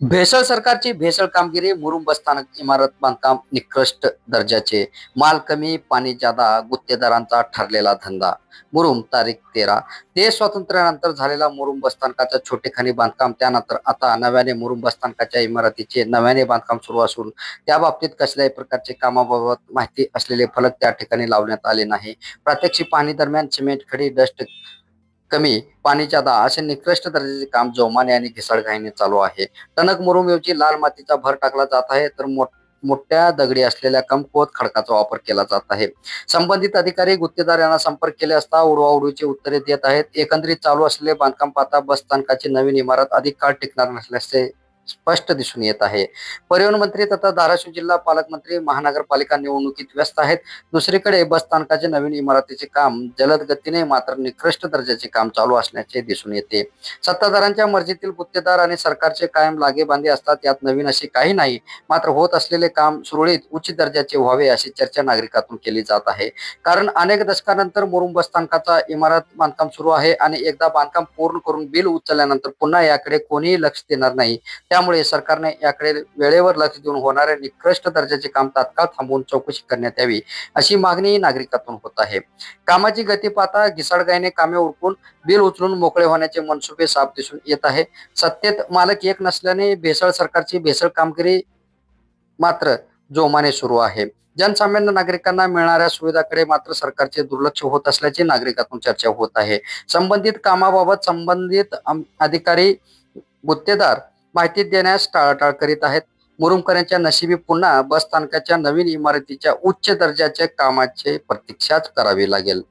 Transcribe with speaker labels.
Speaker 1: भेसळ सरकारची भेसळ कामगिरी मुरुम बसस्थानक इमारत बांधकाम निकृष्ट दर्जाचे माल कमी पाणी जादा गुत्तेदारांचा ठरलेला धंदा. मुरुम तारीख तेरा. देश स्वातंत्र्यानंतर झालेला मुरुम बसस्थानकाचं छोटेखानी बांधकाम त्यानंतर आता नव्याने मुरुम बसस्थानकाच्या इमारतीचे नव्याने बांधकाम सुरू असून त्या बाबतीत कसल्याही प्रकारचे कामाबाबत माहिती असलेले फलक त्या ठिकाणी लावण्यात आले नाही. प्रात्यक्षिक पाहणी दरम्यान सिमेंट खडी डस्ट कमी पाणी जादा असे निकृष्ट दर्जाचे काम जोमाने आणि घिसाळघाईने चालू आहे. टणक मुरुमऐवजी लाल मातीचा भर टाकला जात आहे तर मोठ मोठ्या दगडी असलेल्या कमकुवत खडकाचा वापर केला जात आहे. संबंधित अधिकारी गुत्तेदार यांना संपर्क केले असता उडवाउडवीची उत्तरे देत आहेत. एकंदरीत चालू असलेले बांधकाम पाहता बस स्थानकाची नवीन इमारत अधिक काळ टिकणार नसल्याचे स्पष्ट दिसून येत आहे. परिवहन मंत्री तथा धाराशिव जिल्हा पालकमंत्री महानगरपालिका निवडणुकीत व्यस्त आहेत. दुसरीकडे बस स्थानकाचे नवीन इमारतीचे काम जलद गतीने मात्र निकृष्ट दर्जाचे काम चालू असल्याचे दिसून येते. सत्ताधारांच्या मर्जीतील गुत्तेदार आणि सरकारचे कायम लागेबांधे असतात यात नवीन असे काही नाही. मात्र होत असलेले काम सुरळीत उच्च दर्जाचे व्हावे अशी चर्चा नागरिकातून केली जात आहे. कारण अनेक दशकानंतर मुरुम बसस्थानकाचा इमारत बांधकाम सुरू आहे आणि एकदा बांधकाम पूर्ण करून बिल उचलल्यानंतर पुन्हा याकडे कोणीही लक्ष देणार नाही. त्यामुळे सरकारने याकडे वेळेवर लक्ष देऊन होणारे निकृष्ट दर्जाचे काम तात्काळ थांबवून चौकशी करण्यात यावी अशी मागणी नागरिकातून होत आहे. कामाची गती पाहता घिसाडगायने कामे उरकून बिल उचलून मोकळे होण्याचे मनसुबे साफ दिसून येत आहे. सत्तेत मालक एक नसल्याने भेसळ सरकारची भेसळ कामगिरी मात्र जोमाने सुरू आहे. जनसामान्य नागरिकांना मिळणाऱ्या सुविधाकडे मात्र सरकारचे दुर्लक्ष होत असल्याची नागरिकातून चर्चा होत आहे. संबंधित कामाबाबत संबंधित अधिकारी गुत्तेदार माहिती देण्यास टाळाटाळ करीत आहेत. मुरुमकरांच्या नशिबी पुन्हा बस स्थानकाच्या नवीन इमारतीच्या उच्च दर्जाच्या कामाचे प्रतीक्षाच करावी लागेल.